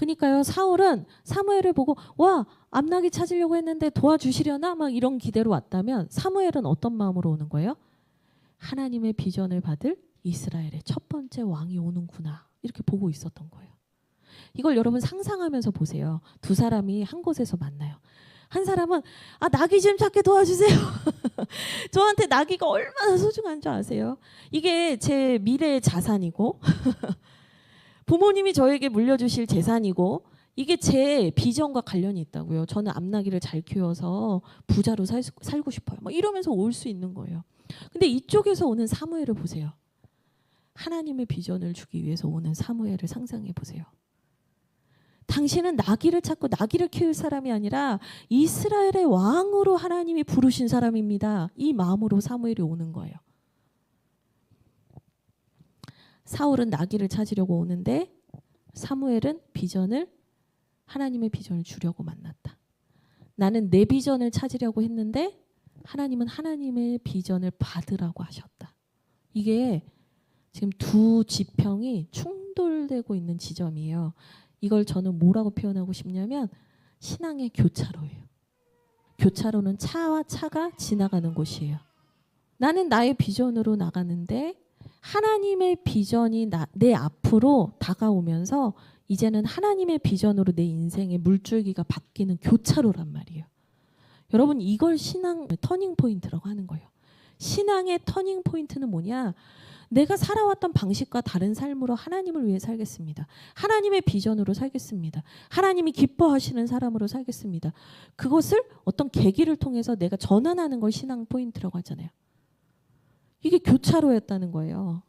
그러니까요 사울은 사무엘을 보고 와 암나기 찾으려고 했는데 도와주시려나 막 이런 기대로 왔다면 사무엘은 어떤 마음으로 오는 거예요? 하나님의 비전을 받을 이스라엘의 첫 번째 왕이 오는구나 이렇게 보고 있었던 거예요. 이걸 여러분 상상하면서 보세요. 두 사람이 한 곳에서 만나요. 한 사람은 아 나귀 좀 찾게 도와주세요. 저한테 나귀가 얼마나 소중한 줄 아세요? 이게 제 미래의 자산이고 부모님이 저에게 물려주실 재산이고 이게 제 비전과 관련이 있다고요. 저는 암나귀를 잘 키워서 부자로 살, 수- 살고 싶어요. 막 이러면서 올 수 있는 거예요. 근데 이쪽에서 오는 사무엘을 보세요. 하나님의 비전을 주기 위해서 오는 사무엘을 상상해 보세요. 당신은 나귀를 찾고 나귀를 키울 사람이 아니라 이스라엘의 왕으로 하나님이 부르신 사람입니다. 이 마음으로 사무엘이 오는 거예요. 사울은 나귀를 찾으려고 오는데 사무엘은 비전을 하나님의 비전을 주려고 만났다. 나는 내 비전을 찾으려고 했는데 하나님은 하나님의 비전을 받으라고 하셨다. 이게 지금 두 지평이 충돌되고 있는 지점이에요. 이걸 저는 뭐라고 표현하고 싶냐면 신앙의 교차로예요. 교차로는 차와 차가 지나가는 곳이에요. 나는 나의 비전으로 나가는데 하나님의 비전이 나, 내 앞으로 다가오면서 이제는 하나님의 비전으로 내 인생의 물줄기가 바뀌는 교차로란 말이에요. 여러분 이걸 신앙 터닝 포인트라고 하는 거예요. 신앙의 터닝 포인트는 뭐냐? 내가 살아왔던 방식과 다른 삶으로 하나님을 위해 살겠습니다. 하나님의 비전으로 살겠습니다. 하나님이 기뻐하시는 사람으로 살겠습니다. 그것을 어떤 계기를 통해서 내가 전환하는 걸 신앙 포인트라고 하잖아요. 이게 교차로였다는 거예요.